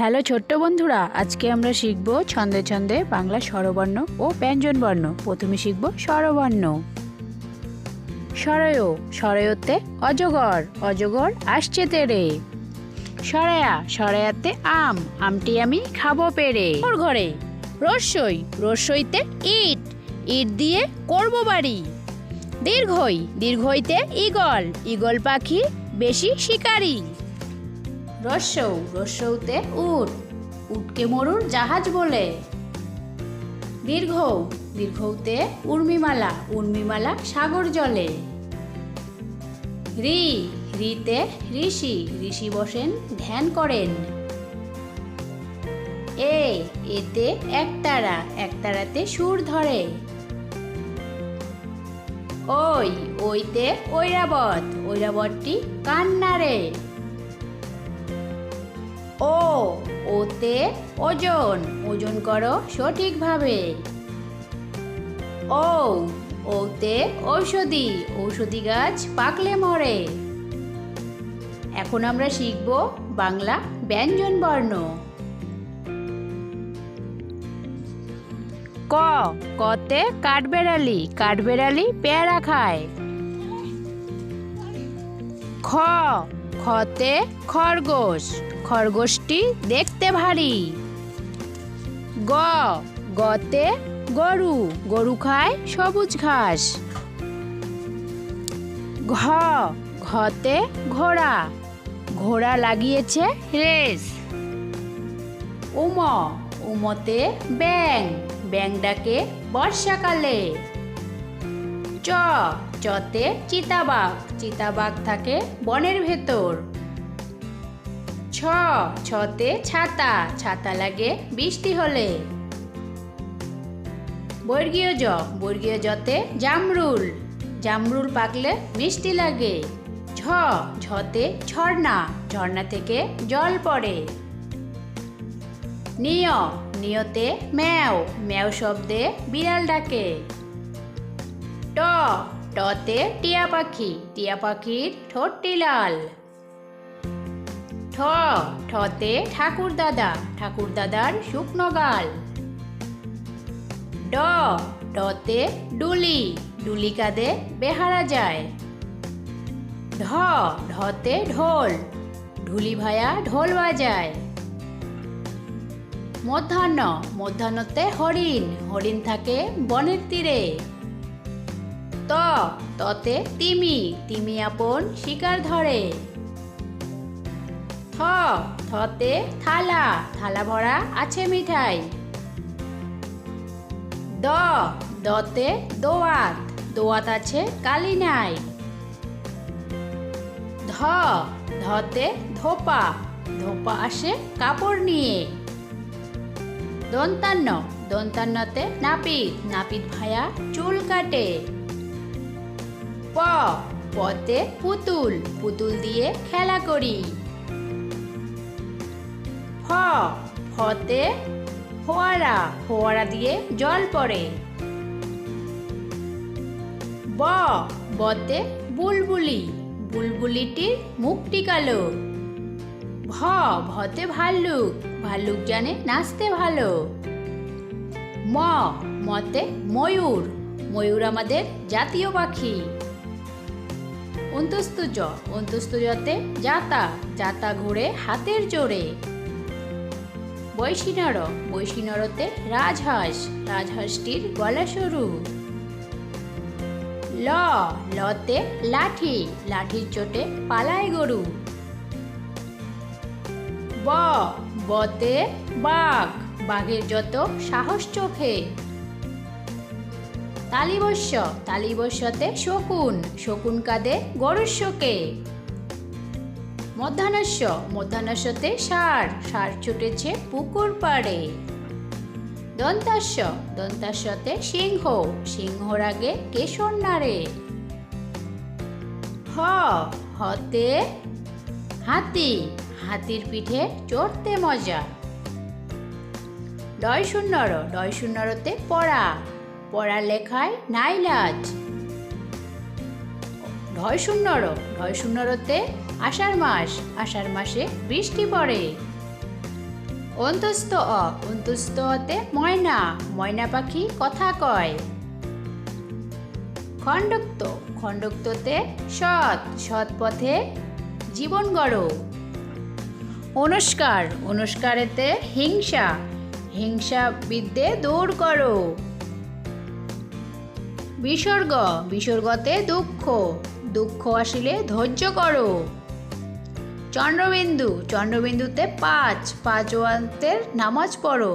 Hello ছোট্ট বন্ধুরা, আজকে আমরা শিখব ছন্দে ছন্দে বাংলা স্বরবর্ণ ও ব্যঞ্জনবর্ণ প্রথমে শিখব স্বরবর্ণ। সরয় সরয়তে অজগর অজগর আসছে তেরে। সরায়া সরায়াতে আম, আমটি আমি খাব পেরে। ওর ঘরে রস্যই রস্যইতে ইট ইট দিয়ে করব বাড়ি। দীর্ঘই, দীর্ঘইতে ইগল ইগল পাখি বেশি শিকারী। রস্যৌ রস্যৌতে উট, উটকে মরুর জাহাজ বলে। দীর্ঘ, দীর্ঘতে উর্মিমালা উর্মিমালা সাগর জলে। রি, রিতে ঋষি ঋষি বসেন, ধ্যান করেন। এ, এতে একতারা একতারাতে সুর ধরে। ওই, ওইতে ঐরাবত, ঐরাবতটি কান্নারে ও, ওতে ওজন ওজন করো সঠিকভাবে। ও, ওতে ঔষধি ঔষধি গাছ পাকলে মরে। এখন আমরা শিখব বাংলা ব্যঞ্জন বর্ণ। ক, কতে কাঠবেড়ালি কাঠবেড়ালি পেয়ারা খায়। খ খতে খরগোশ। খরগোশটি দেখতে ভারী। গ, গতে গরু। গরু খায় সবুজ ঘাস। ঘ, ঘতে ঘোড়া। ঘোড়া লাগিয়েছে রেস। উম, উমতে ব্যাং ব্যাং ডাকে বর্ষাকালে। চ চতে চিতাবাঘ চিতাবাঘ থাকে বনের ভেতর। ছ, ছতে ছাতা ছাতা লাগে বৃষ্টি হলে। বর্গীয় জ, বর্গীয় জতে জামরুল জামরুল পাকলে মিষ্টি লাগে। ঝ, ঝতে ঝর্ণা ঝর্ণা থেকে জল পড়ে। নিয়, নিয়তে ম্যাও ম্যাও শব্দে বিড়াল ডাকে। ট টতে টিয়া পাখি, টিয়া পাখির ঠোঁটটি লাল ঠ ঠতে ঠাকুর দাদা, ঠাকুর দাদার শুকনো গাল। ড ডতে ডুলি ডুলি কাঁদে বেহারা যায়। ঢ ঢতে ঢোল, ঢুলি ভায়া ঢোল বাজায়। মধ্যাহ্ন, মধ্যাহ্নতে হরিণ হরিণ থাকে বনের তীরে। ত, ততে তিমি তিমি আপন শিকার ধরে। থ, থতে থালা থালা ভরা আছে মিঠাই। দ, দতে দোয়াত দোয়াত আছে কালি নাই। ধ, ধতে ধোপা ধোপা আসে কাপড় নিয়ে। দন্তান্ন, দন্তান্নতে নাপিত নাপিত ভায়া চুল কাটে। প পতে পুতুল পুতুল দিয়ে খেলা করি। ফ, ফতে ফোয়ারা ফোয়ারা দিয়ে জল পড়ে। ব, বতে বুলবুলি, বুলবুলিটির মুখটি কালো। ভ ভতে ভাল্লুক ভাল্লুক জানে নাচতে ভালো। ম, মতে ময়ূর ময়ূর আমাদের জাতীয় পাখি। অন্তস্তু জ অন্তস্তু জাতা জাতা ঘুরে হাতের জোরে। বৈশিনর, বৈশিনরতে রাজহাঁস, রাজহাঁসটির গলা সরু। ল, লতে লাঠি, লাঠির চোটে পালায় গরু। ব, বতে বাঘ, বাঘের যত সাহস চোখে। তালিবস্য, তালিবস্যতে শকুন শকুন কাঁদে গরুর শোকে মধ্যাহ্নস্য, মধ্যাহ্নস্যতে সার সার ছুটেছে পুকুর পাড়ে। দন্তাস্য, দন্তাস্যতে সিংহ, সিংহর আগে কেশর নাড়ে। হ, হতে হাতি, হাতির পিঠে চড়তে মজা। ডয় শূন্যর ডয় শূন্যরতে পড়া। পড়া লেখায় নাই লাজ ঢয় শূন্যর ঢয় শূন্যরতে আষাঢ় মাস, আষাঢ় মাসে বৃষ্টি পড়ে। অন্তস্থ অ অন্তস্থ অতে ময়না ময়না পাখি কথা কয়। খণ্ডক্ত, খণ্ডক্ততে সৎ সৎ পথে জীবন গড়ো। অনুষ্কার, অনুষ্কারেতে হিংসা হিংসা বিদ্যে দূর করো। বিসর্গ বিসর্গতে দুঃখ দুঃখ আসিলে ধৈর্য করো। চন্দ্রবিন্দু চন্দ্রবিন্দুতে পাঁচ পাঁচ ওয়ান্তের নামাজ পড়ো।